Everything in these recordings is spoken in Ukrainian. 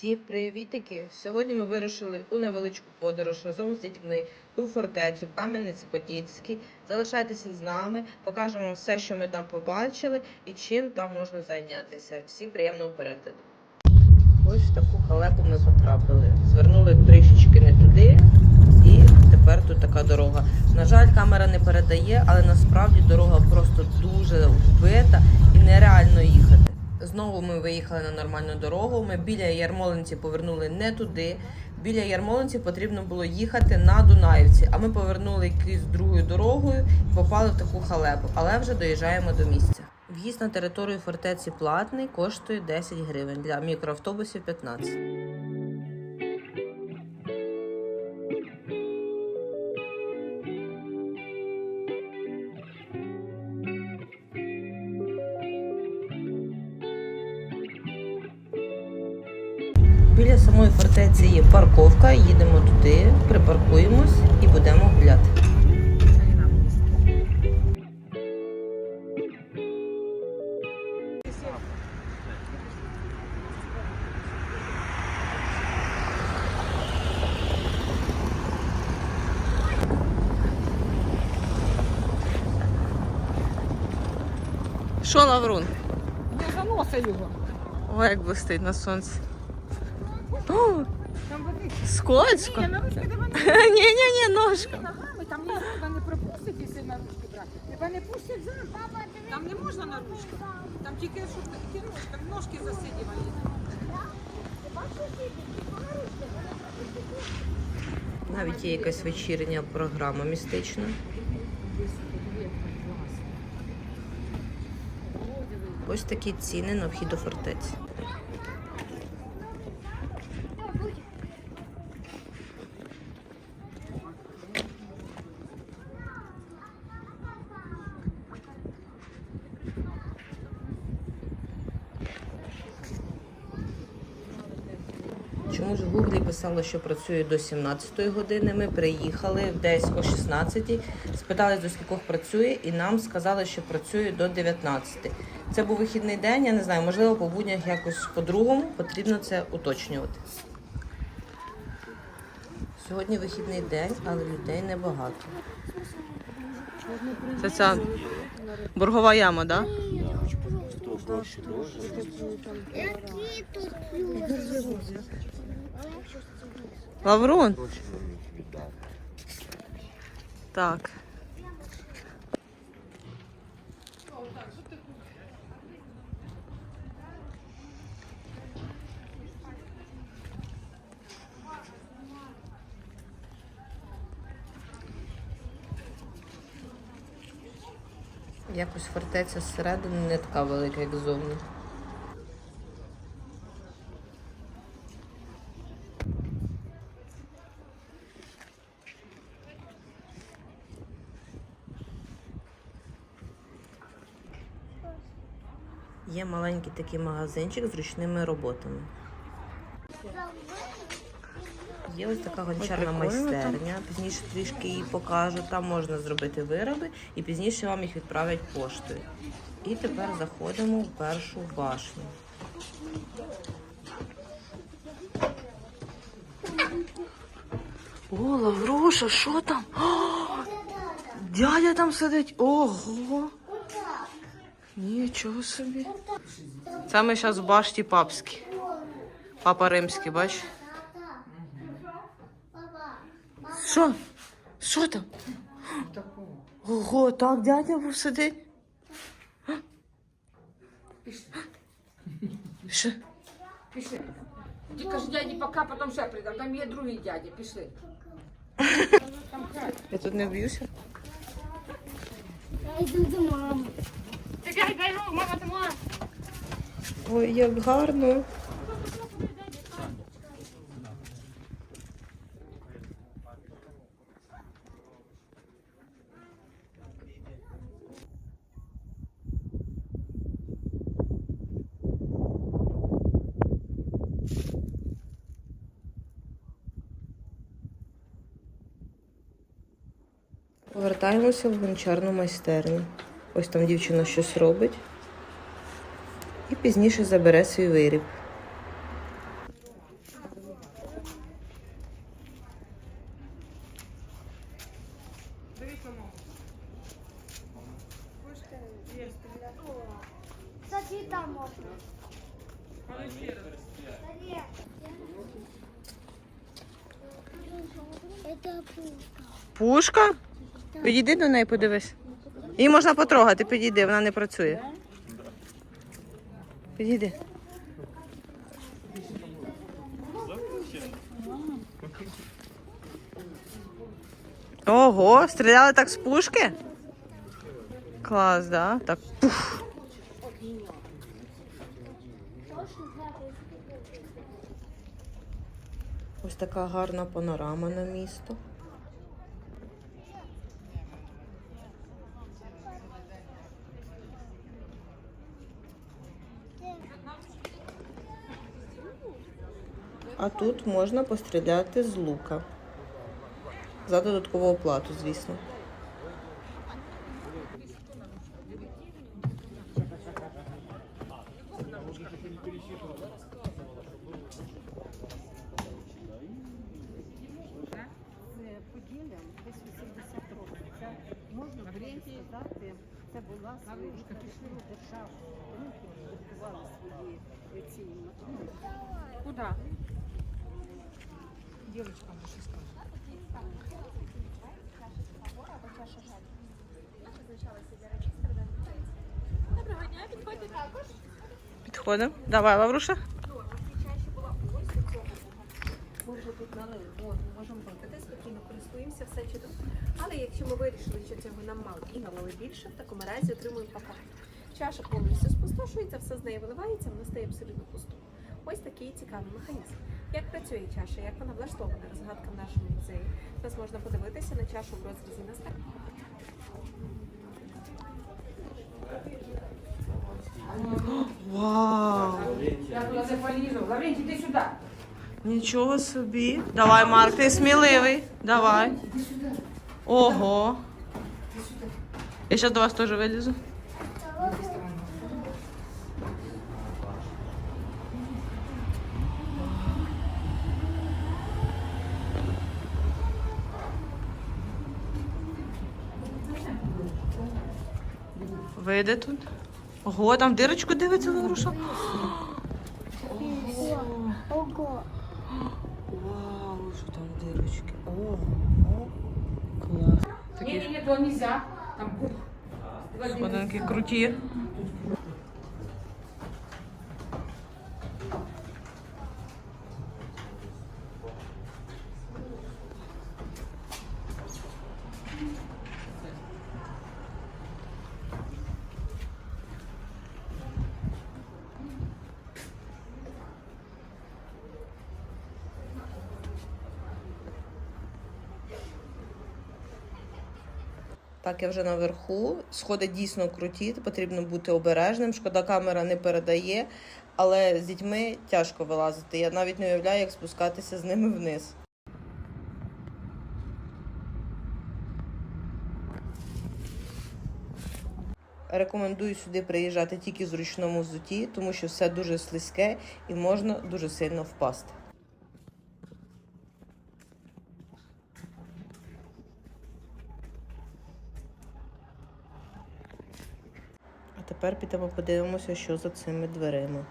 Всі привітики! Сьогодні ми вирушили у невеличку подорож разом з дітьми у фортецю Кам'янець-Подільський. Залишайтеся з нами, покажемо все, що ми там побачили і чим там можна зайнятися. Всім приємного перегляду. Ось в таку халепу ми потрапили. Звернули трішечки не туди, і тепер тут така дорога. На жаль, камера не передає, але насправді дорога просто дуже вбита і нереально їхати. Знову ми виїхали на нормальну дорогу. Ми біля Ярмолинці повернули не туди. Біля Ярмолинці потрібно було їхати на Дунаївці, а ми повернули якоюсь другою дорогою і попали в таку халепу, але вже доїжджаємо до місця. В'їзд на територію фортеці платний, коштує 10 гривень, для мікроавтобусів 15. Біля самої фортеці є парковка, їдемо туди, припаркуємось і будемо гуляти. Що, Лаврун? Не заноси його. Ой, як блистить на сонці. О, Там води. скользко. Ні, Ні, ні, ножка. ногами, там ніхто тебе не пропустить, якщо на ручки брати. Тебе не пустять за Там не можна на ручки. Там тільки щоб там ножки засидівали. Навіть є якась вечірня програма містична. Ось такі ціни на вхід до фортеці. Чому ж в гуглі писало, що працює до 17 години? Ми приїхали десь о 16 спитали, до скількох працює, і нам сказали, що працює до 19. Це був вихідний день, я не знаю, можливо, по буднях якось по-другому потрібно це уточнювати. Сьогодні вихідний день, але людей небагато. Це ця боргова яма, так? Какие тут плюсы? Лаврун. Так. Якось фортеця зсередини не така велика, як ззовні. Є маленький такий магазинчик з ручними роботами. Є ось така гончарна майстерня. Пізніше трішки її покажу. Там можна зробити вироби і пізніше вам їх відправлять поштою. І тепер заходимо в першу башню. О, Лавруша, що там? О, дядя там сидить. Ого. Нічого собі. Це ми зараз в башті папській. Папа римський, бач? Що? Що там? Ого, так дядя був сидить. Що? Пішли. Ти кажеш дяді пока, потім ще прийдемо. Там є другий дядя, пішли. Я тут не б'юся. Я иду до мамы. Чекай, дай руку, мама, ти мама. Ой, як гарно. Повертаємося в гончарну майстерню. Ось там дівчина щось робить. І пізніше забере свій виріб. Пушка? Підійди до неї, подивись. Її можна потрогати, підійди, вона не працює. Підійди. Ого, стріляли так з пушки? Клас, да? Так. Пух. Ось така гарна панорама на місто. А тут можна постріляти з лука. За додаткову оплату, звісно. з десь 80 років. Можна сказати, це була своєрідна держава. Вони свої ці Куди? Дівчинка може скаже. Підходимо. Давай, Лавруша. Ми вже тут налили можемо випити, спокійно користуємося, все чудово. Але якщо ми вирішили, що цього нам мало і налили більше, в такому разі отримуємо по. Чаша повністю спустошується, все з неї виливається, вона стає абсолютно пустою. Ось такий цікавий механізм. Як працює чаша, як вона влаштована, розгадка в нашому музеї. Зараз можна подивитися на чашу в розрізі на стак. Вау! Я туди іди сюди. Нічого собі. Давай, Марк, ти сміливий. Давай. Ого. Я зараз до вас теж вилізу. Вийде тут. Ого, там дирочку дивиться Лавруша. Ого. Вау, що там дирочки. О, о, клас. Ні, ні, ні, то нельзя. Там. Сходинки круті. Так, я вже наверху. Сходи дійсно круті, потрібно бути обережним. Шкода, камера не передає, але з дітьми тяжко вилазити. Я навіть не уявляю, як спускатися з ними вниз. Рекомендую сюди приїжджати тільки в зручному взуті, тому що все дуже слизьке і можна дуже сильно впасти. Тепер підемо подивимося, що за цими дверима.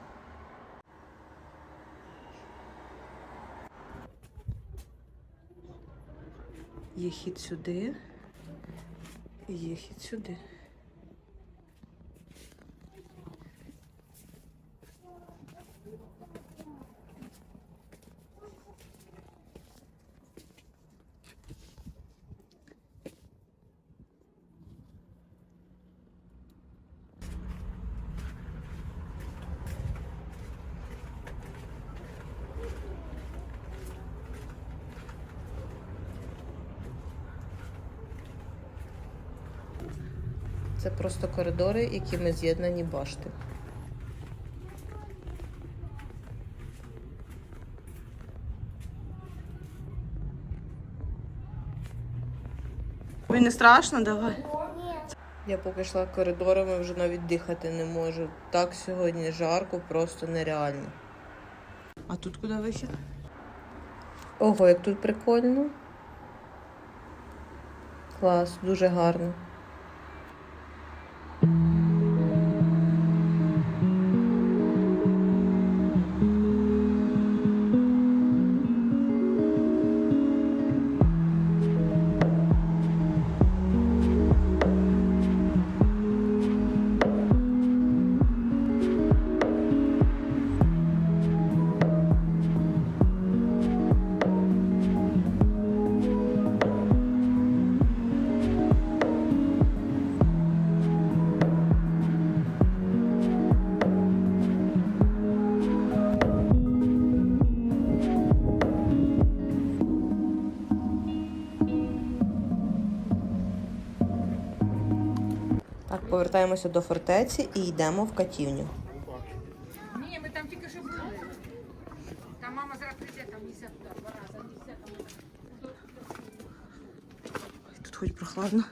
Є хід сюди. Є хід сюди. Це просто коридори, якими з'єднані башти. Тобі не страшно, давай. Я поки йшла коридорами, вже навіть дихати не можу. Так сьогодні жарко, просто нереально. А тут куди вихід? Ого, як тут прикольно. Клас, дуже гарно. Повертаємося до фортеці і йдемо в катівню. Ні, ми там тільки що були. Там мама зараз прийде, там нельзя туди два рази, нельзя там. Тут хоч прохладно.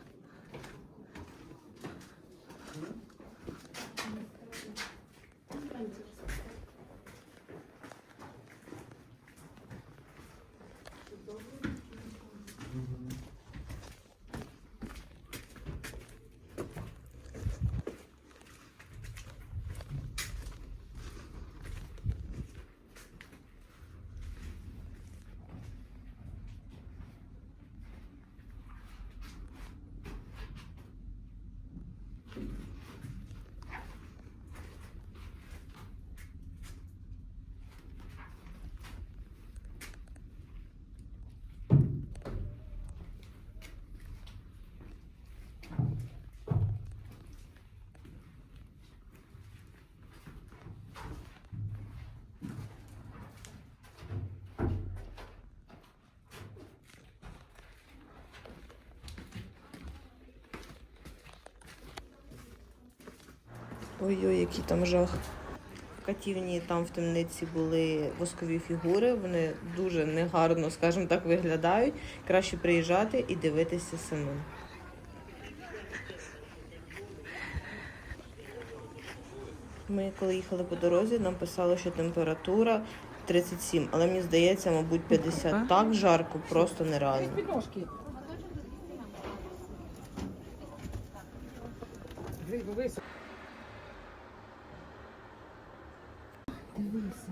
Ой-ой, який там жах. В катівні там в темниці були воскові фігури, вони дуже негарно, скажімо так, виглядають. Краще приїжджати і дивитися самим. Ми коли їхали по дорозі, нам писало, що температура 37, але мені здається, мабуть, 50. Так жарко, просто нереально. Підножки. Дивись.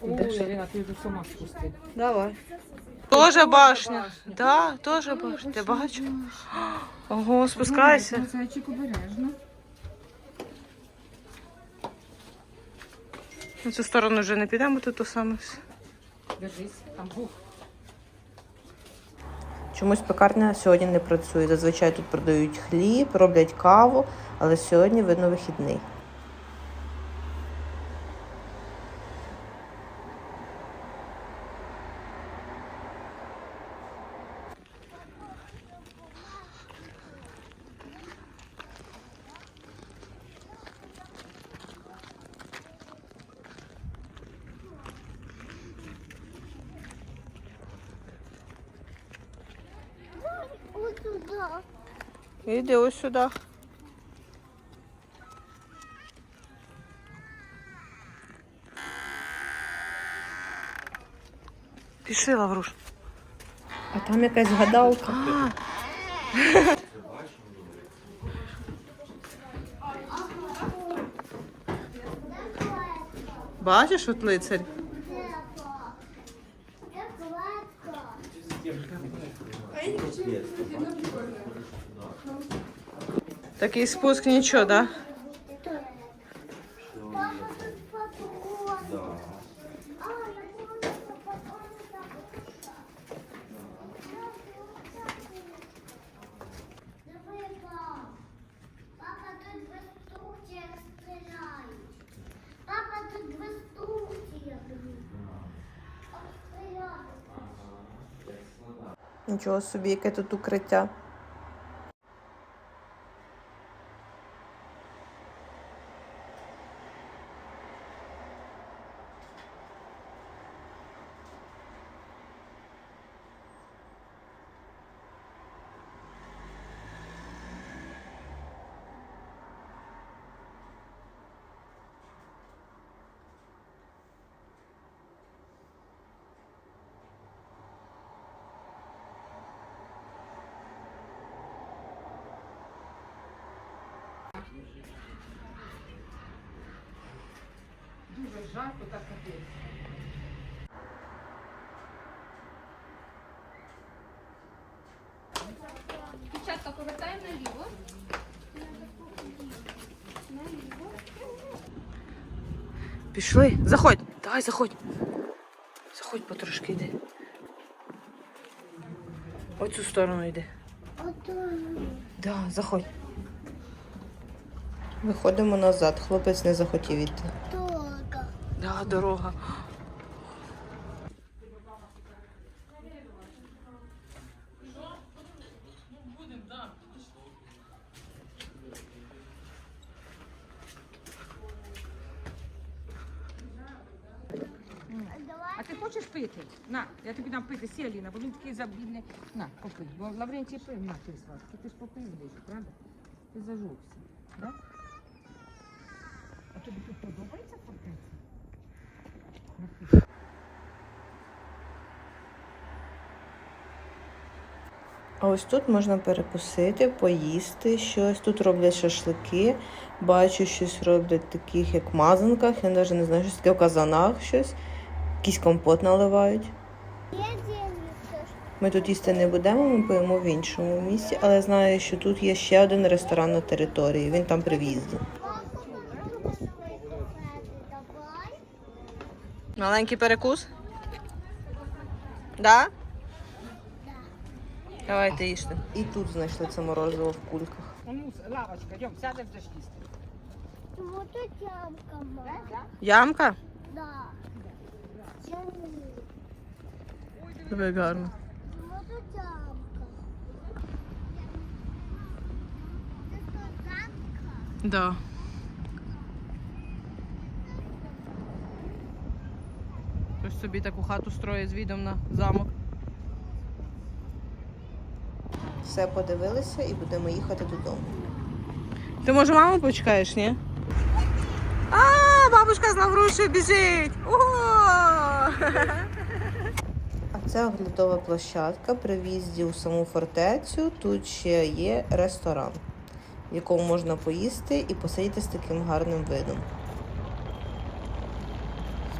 Ой, Аліна, ти вже сама спусти. Давай. Тоже башня. Да, тоже башня. Ти бачиш? Ого, спускайся. Зайчик обережно. На цю сторону вже не підемо, тут то саме. Держись, там бух. Чомусь пекарня сьогодні не працює. Зазвичай тут продають хліб, роблять каву, але сьогодні видно вихідний. Ось туди. Іди ось сюди. Пішли, Лавруш. А там якась гадалка. Бачиш, от лицарь? Як гладко. Такий спуск нічого, да? Папа тут патрон. А, я помню, що патрон так. Диви, пап. Папа, тут в інструкціях стріляють. Папа, тут в інструкціях. Стріляють. Нічого собі, яке тут укриття. Дуже жарко, так капець. Дівчатка, повертаємо наліво. Пішли. Заходь. Давай, заходь. Заходь потрошки йди. Оцю сторону йди. Да, заходь. Виходимо назад. Хлопець не захотів іти. Дорого. Да, дорога. А ти хочеш пити? На, я тобі дам пити, сі, Аліна, бо він такий забідний. На, попий. Бо Лаврентій пив, на, ти сватки. Ти ж попив десь, правда? Ти зажувся, да? Тобі тут подобається фортеця? А ось тут можна перекусити, поїсти щось. Тут роблять шашлики. Бачу, щось роблять таких, як мазанках. Я навіть не знаю, що таке в казанах щось. Якийсь компот наливають. Ми тут їсти не будемо, ми поїмо в іншому місці, але знаю, що тут є ще один ресторан на території. Він там при в'їзді. Папа, попробуй свої конфети, давай. Маленький перекус? Да? Давайте їжте. І тут знайшли це морозиво в кульках. Ну, лавочка, йдем, сядемо будеш їсти. Вот тут ямка, мама. Ямка? Да. Чому? Гарно. Вот тут ямка. Це що, замка? Да. Хтось собі таку хату строїть з відом на замок. Все подивилися і будемо їхати додому. Ти може маму почекаєш, ні? А, бабушка з Лаврушею біжить! Ого! А це оглядова площадка при в'їзді у саму фортецю. Тут ще є ресторан, в якому можна поїсти і посидіти з таким гарним видом.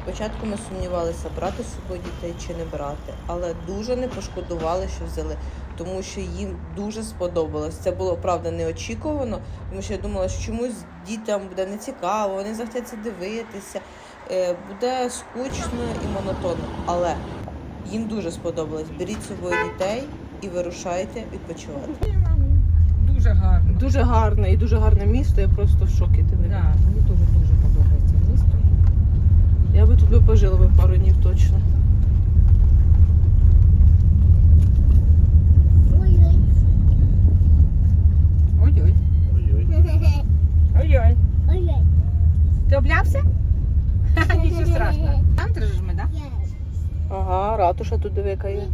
Спочатку ми сумнівалися, брати з собою дітей чи не брати, але дуже не пошкодували, що взяли, тому що їм дуже сподобалось. Це було правда неочікувано, тому що я думала, що чомусь дітям буде нецікаво, вони захотять це дивитися, е, буде скучно і монотонно. Але їм дуже сподобалось. Беріть з собою дітей і вирушайте відпочивати. Дуже гарно. Дуже гарне і дуже гарне місто. Я просто в шокі. Ти не Да, дуже. Я би тут би пожила би пару днів точно. Ой-ой. Ой-ой. Ой-ой. Ой-ой. Ти облявся? Нічого страшного. Там ми, так? Ага, ратуша тут диви, є.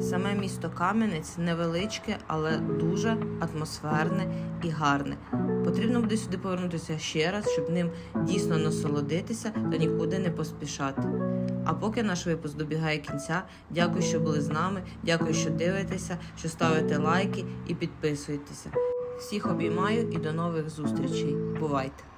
Саме місто Кам'янець невеличке, але дуже атмосферне і гарне. Потрібно буде сюди повернутися ще раз, щоб ним дійсно насолодитися та нікуди не поспішати. А поки наш випуск добігає кінця, дякую, що були з нами. Дякую, що дивитеся, що ставите лайки і підписуєтеся. Всіх обіймаю і до нових зустрічей. Бувайте!